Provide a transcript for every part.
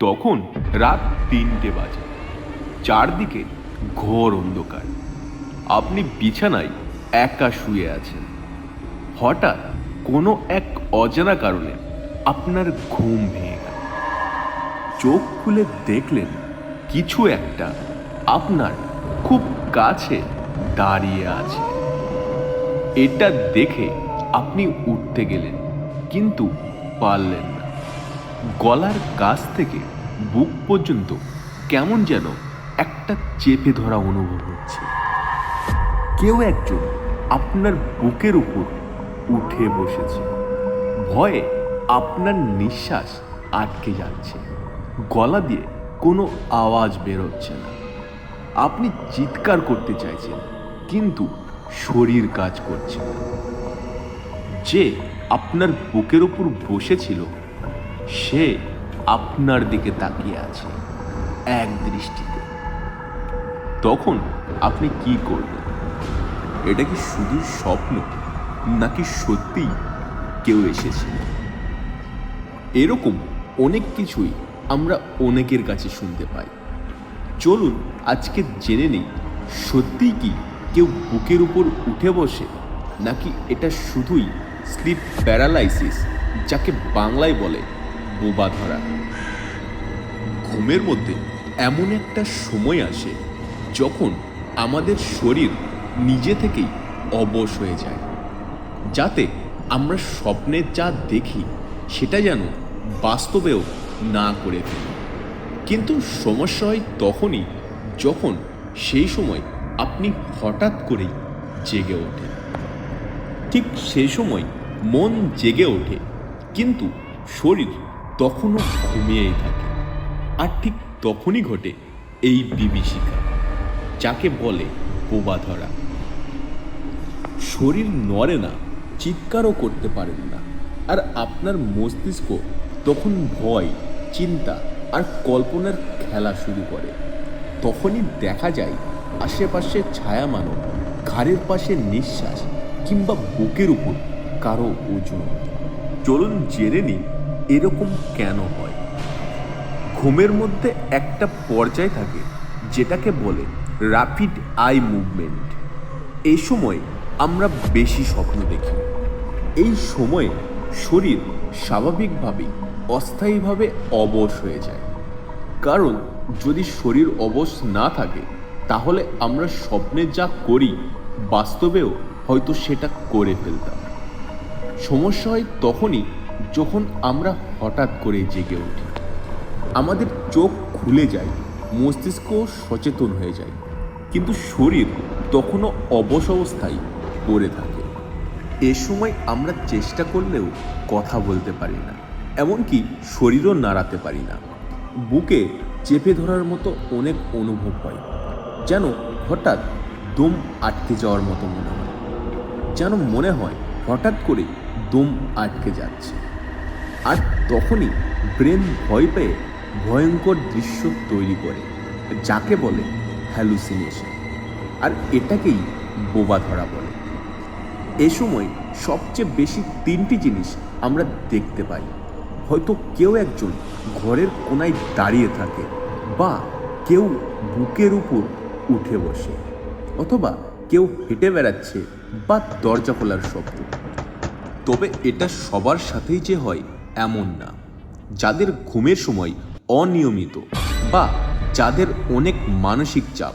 তখন রাত তিনটে বাজে। চারদিকে ঘোর অন্ধকার। আপনি বিছানায় একা শুয়ে আছেন। হঠাৎ কোনো এক অজানা কারণে আপনার ঘুম ভেঙে গেল। চোখ খুলে দেখলেন কিছু একটা আপনার খুব কাছে দাঁড়িয়ে আছে। এটা দেখে আপনি উঠতে গেলেন, কিন্তু পারলেন গলার কাছ থেকে বুক পর্যন্ত কেমন যেন একটা চেপে ধরা অনুভব হচ্ছে। কেউ একজন আপনার বুকের উপর উঠে বসেছে। ভয়ে আপনার নিঃশ্বাস আটকে যাচ্ছে। গলা দিয়ে কোনো আওয়াজ বেরোচ্ছে না। আপনি চিৎকার করতে চাইছেন, কিন্তু শরীর কাজ করছে না। যে আপনার বুকের উপর বসেছিল সে আপনার দিকে তাকিয়ে আছে এক দৃষ্টিতে। তখন আপনি কি করবেন এটা কি শুধু স্বপ্ন, নাকি সত্যিই কেউ এসেছে? এরকম অনেক কিছুই আমরা অনেকের কাছে শুনতে পাই। চলুন আজকে জেনে নেই, সত্যিই কি কেউ বুকের উপর উঠে বসে, নাকি এটা শুধুই স্লিপ প্যারালাইসিস, যাকে বাংলায় বলে বোবা ধরা ঘুমের মধ্যে এমন একটা সময় আসে যখন আমাদের শরীর নিজে থেকেই অবশ হয়ে যায়, যাতে আমরা স্বপ্নে যা দেখি সেটা যেন বাস্তবেও না করে ফেলি। কিন্তু সমস্যা হয় তখনই যখন সেই সময় আপনি হঠাৎ করেই জেগে ওঠেন। ঠিক সেই সময় মন জেগে ওঠে, কিন্তু শরীর তখনও ঘুমিয়েই থাকে। আর ঠিক তখনই ঘটে এই বিভীষিকা যাকে বলে বোবা ধরা শরীর নড়ে না, চিৎকারও করতে পারেন না। আর আপনার মস্তিষ্ক তখন ভয়, চিন্তা আর কল্পনার খেলা শুরু করে। তখনই দেখা যায় আশেপাশে ছায়া মানব ঘাড়ের পাশে নিঃশ্বাস কিংবা বুকের উপর কারও ওজন। চলুন জেনে নিই এরকম কেন হয়? ঘুমের মধ্যে একটা পর্যায় থাকে যেটাকে বলে র্যাপিড আই মুভমেন্ট এই সময় আমরা বেশি স্বপ্ন দেখি। এই সময়ে শরীর স্বাভাবিকভাবেই অস্থায়ীভাবে অবশ হয়ে যায়। কারণ যদি শরীর অবশ না থাকে, তাহলে আমরা স্বপ্নে যা করি, বাস্তবেও হয়তো সেটা করে ফেলতাম। সমস্যা হয় তখনই যখন আমরা হঠাৎ করে জেগে উঠি, আমাদের চোখ খুলে যায়, মস্তিষ্ক সচেতন হয়ে যায়, কিন্তু শরীর তখনও অবশ অবস্থায় পড়ে থাকে। এ সময় আমরা চেষ্টা করলেও কথা বলতে পারি না, এমনকি শরীরও নাড়াতে পারি না। বুকে চেপে ধরার মতো অনেক অনুভব হয়, যেন হঠাৎ দম আটকে যাওয়ার মতো মনে হয়, যেন মনে হয় হঠাৎ করে দম আটকে যাচ্ছে। আর তখনই ব্রেন ভয় পেয়ে ভয়ঙ্কর দৃশ্য তৈরি করে, যাকে বলে হ্যালুসিনেশন আর এটাকেই বোবা ধরা বলে। এ সময় সবচেয়ে বেশি তিনটি জিনিস আমরা দেখতে পাই। হয়তো কেউ একজন ঘরের কোনায় দাঁড়িয়ে থাকে বা কেউ বুকের উপর উঠে বসে, অথবা কেউ হেঁটে বেড়াচ্ছে বা দরজা খোলার শব্দ। তবে এটা সবার সাথেই যে হয় এমন না। যাদের ঘুমের সময় অনিয়মিত বা যাদের অনেক মানসিক চাপ।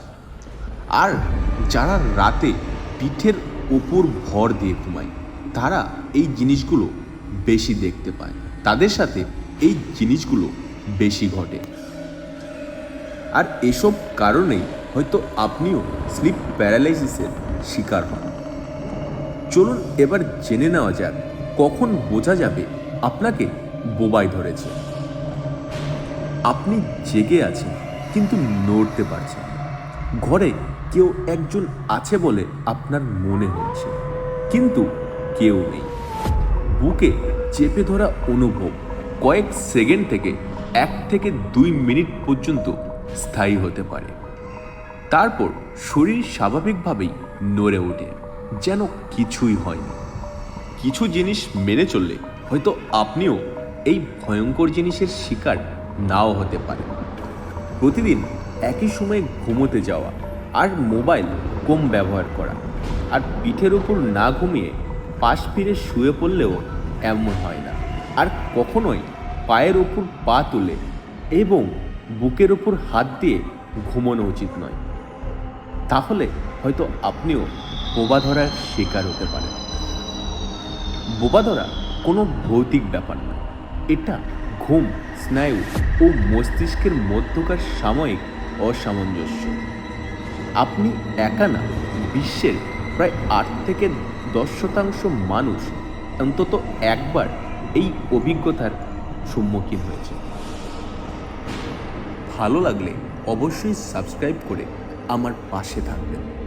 আর যারা রাতে পিঠের ওপর ভর দিয়ে ঘুমায়, তারা এই জিনিসগুলো বেশি দেখতে পায়। তাদের সাথে এই জিনিসগুলো বেশি ঘটে। আর এসব কারণেই হয়তো আপনিও স্লিপ প্যারালাইসিসের শিকার হন। চলুন এবার জেনে নেওয়া যাক কখন বোঝা যাবে আপনাকে বোবাই ধরেছে। আপনি জেগে আছেন, কিন্তু নড়তে পারছেন ঘরে কেউ একজন আছে বলে আপনার মনে হচ্ছে কিন্তু কেউ নেই। বুকে চেপে ধরা অনুভব কয়েক সেকেন্ড থেকে এক থেকে দুই মিনিট পর্যন্ত স্থায়ী হতে পারে। তারপর শরীর স্বাভাবিকভাবেই নড়ে ওঠে, যেন কিছুই হয়নি। কিছু জিনিস মেনে চললে হয়তো আপনিও এই ভয়ঙ্কর জিনিসের শিকার নাও হতে পারে প্রতিদিন একই সময়ে ঘুমোতে যাওয়া আর মোবাইল কম ব্যবহার করা আর পিঠের ওপর না ঘুমিয়ে পাশ ফিরে শুয়ে পড়লেও এমন হয় না। আর কখনোই পায়ের ওপর পা তুলে এবং বুকের ওপর হাত দিয়ে ঘুমানো উচিত নয়। তাহলে হয়তো আপনিও বোবা ধরার শিকার হতে পারেন। বোবা ধরা কোনো ভৌতিক ব্যাপার না। এটা ঘুম, স্নায়ু ও মস্তিষ্কের মধ্যকার সাময়িক অসামঞ্জস্য। আপনি একা না, বিশ্বের প্রায় আট থেকে দশ শতাংশ মানুষ অন্তত একবার এই অভিজ্ঞতার সম্মুখীন হয়েছে। ভালো লাগলে অবশ্যই সাবস্ক্রাইব করে আমার পাশে থাকবেন।